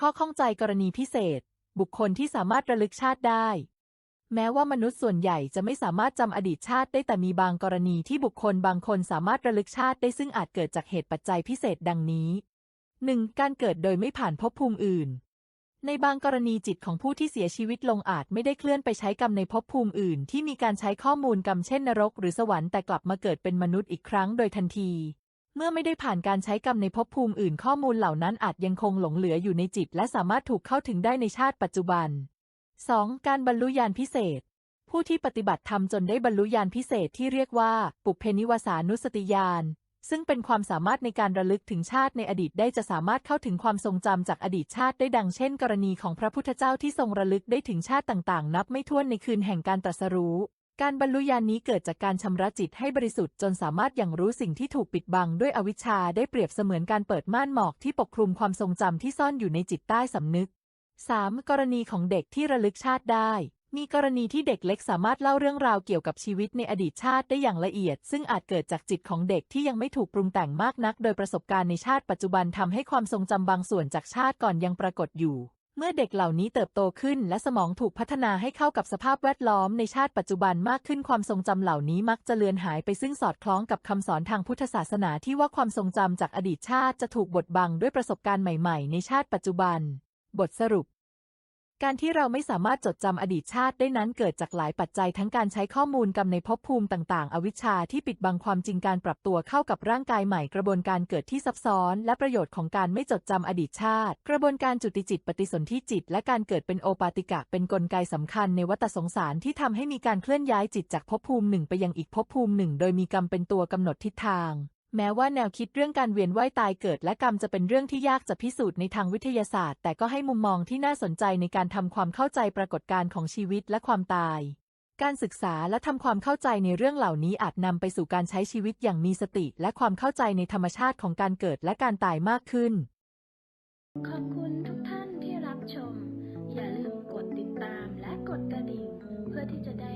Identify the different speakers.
Speaker 1: ข้อข้องใจกรณีพิเศษ บุคคลที่สามารถระลึกชาติได้ แม้ว่ามนุษย์ส่วนใหญ่จะไม่สามารถจำอดีตชาติได้แต่มีบางกรณีที่บุคคลบางคนสามารถระลึกชาติได้ซึ่งอาจเกิดจากเหตุปัจจัยพิเศษดังนี้ 1. การเกิดโดยไม่ผ่านภพภูมิอื่น ในบางกรณีจิตของผู้ที่เสียชีวิตลงอาจไม่ได้เคลื่อนไปใช้กรรมในภพภูมิอื่น ที่มีการใช้ข้อมูลกรรมเช่นนรก หรือสวรรค์แต่กลับมาเกิดเป็นมนุษย์อีกครั้งโดยทันที มื่อไม่ได้ผ่านการใช้กรรมในภพภูมิอื่นข้อมูลเหล่านั้นอาจยังคงหลงเหลืออยู่ในจิต และสามารถถูกเข้าถึงได้ในชาติปัจจุบัน 2. การบรรลุญาณพิเศษ ผู้ที่ปฏิบัติธรรมจนได้บรรลุญาณพิเศษที่เรียกว่าปุเพนิวสานุสติญาณซึ่งเป็นความสามารถในการระลึกถึงชาติในอดีตได้จะสามารถเข้าถึงความทรงจำจากอดีตชาติได้ดังเช่น กรณีของพระพุทธเจ้าที่ทรงระลึกได้ถึงชาติต่างๆ นับไม่ถ้วนในคืนแห่งการตรัสรู้ การบรรลุญาณนี้เกิดจากการชำระจิตให้บริสุทธิ์จนสามารถอย่างรู้สิ่งที่ถูกปิดบังด้วยอวิชชาได้เปรียบเสมือนการเปิดม่านหมอกที่ปกคลุมความทรงจำที่ซ่อนอยู่ในจิตใต้สำนึก 3. กรณีของเด็กที่ระลึกชาติได้ มีกรณีที่เด็กเล็กสามารถเล่าเรื่องราวเกี่ยวกับชีวิตในอดีตชาติได้อย่างละเอียด ซึ่งอาจเกิดจากจิตของเด็กที่ยังไม่ถูกปรุงแต่งมากนัก โดยประสบการณ์ในชาติปัจจุบันทำให้ความทรงจำบางส่วนจากชาติก่อนยังปรากฏอยู่ เมื่อเด็กเหล่านี้เติบโตขึ้น และสมองถูกพัฒนาให้เข้ากับสภาพแวดล้อมในชาติปัจจุบันมากขึ้นความทรงจำเหล่านี้มักจะเลือนหายไปซึ่งสอดคล้องกับคำสอนทางพุทธศาสนาที่ว่าความทรงจำจากอดีตชาติจะถูกบดบังด้วยประสบการณ์ใหม่ ๆ ในชาติปัจจุบัน บทสรุป การที่เราไม่สามารถจดจำอดีตชาติได้นั้นเกิดจากหลายปัจจัยทั้งการใช้ข้อมูลกรรมในภพภูมิต่างๆ อวิชชาที่ปิดบังความจริงการปรับตัวเข้ากับร่างกายใหม่กระบวนการเกิดที่ซับซ้อน และประโยชน์ของการไม่จดจำอดีตชาติ กระบวนการจุติจิตปฏิสนธิจิต และการเกิดเป็นโอปาติกะเป็นกลไกสำคัญในวัฏสงสารที่ทำให้มีการเคลื่อนย้ายจิตจากภพภูมิหนึ่งไปยังอีกภพภูมิหนึ่ง โดยมีกรรมเป็นตัวกำหนดทิศทาง แม้ว่าแนวคิดเรื่องการเวียนว่ายตายเกิดและกรรมจะเป็นเรื่องที่ยากจะพิสูจน์ในทางวิทยาศาสตร์ แต่ก็ให้มุมมองที่น่าสนใจในการทำความเข้าใจปรากฏการณ์ของชีวิตและความตาย การศึกษาและทำความเข้าใจในเรื่องเหล่านี้อาจนำไปสู่การใช้ชีวิตอย่างมีสติ และความเข้าใจในธรรมชาติของการเกิดและการตายมากขึ้น
Speaker 2: ขอบคุณทุกท่านที่รับชม อย่าลืมกดติดตามและกดกระดิ่งเพื่อที่จะได้